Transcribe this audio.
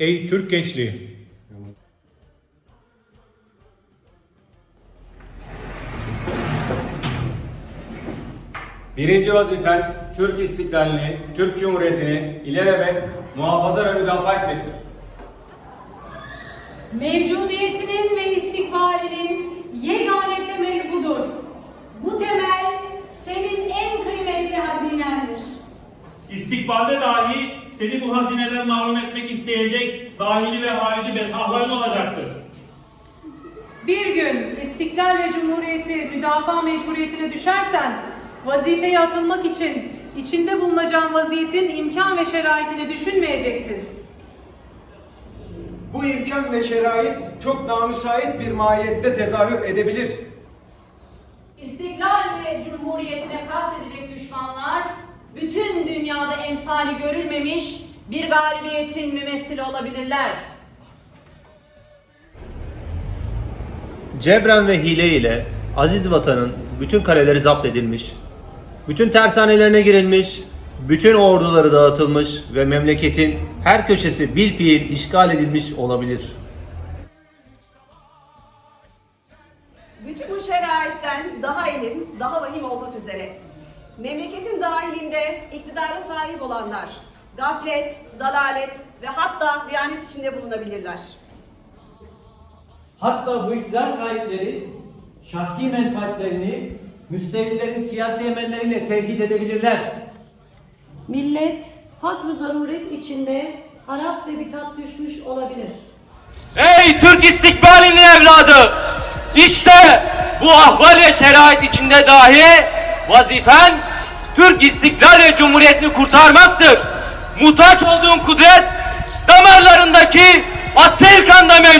Ey Türk gençliği! Birinci vazifen Türk istiklalini, Türk Cumhuriyeti'ni ilelebet muhafaza ve müdafaa etmektir. Mevcudiyetinin ve istikbalinin İstikbalde dahi seni bu hazineden mahrum etmek isteyecek dahili ve harici bedhahların olacaktır. Bir gün istiklal ve cumhuriyeti müdafaa mecburiyetine düşersen, vazifeye atılmak için içinde bulunacağın vaziyetin imkan ve şeraitini düşünmeyeceksin. Bu imkan ve şerait çok namüsait bir mahiyette tezahür edebilir. İstiklal ve bütün dünyada emsali görülmemiş bir galibiyetin mümessili olabilirler. Cebren ve hile ile aziz vatanın bütün kaleleri zapt edilmiş, bütün tersanelerine girilmiş, bütün orduları dağıtılmış ve memleketin her köşesi bil fiil işgal edilmiş olabilir. Bütün bu şeraitten daha ilim, daha vahim olmak üzere memleketin dahilinde iktidara sahip olanlar gaflet, dalalet ve hatta diyanet içinde bulunabilirler. Hatta bu iktidar sahipleri şahsi menfaatlerini müstevlilerin siyasi emelleriyle tehdit edebilirler. Millet fakr zaruret içinde harap ve bitap düşmüş olabilir. Ey Türk istikbalinin evladı! İşte bu ahval ve şerait içinde dahi vazifen Türk istiklal ve cumhuriyetini kurtarmaktır. Muhtaç olduğun kudret damarlarındaki asil kanda mevcuttur.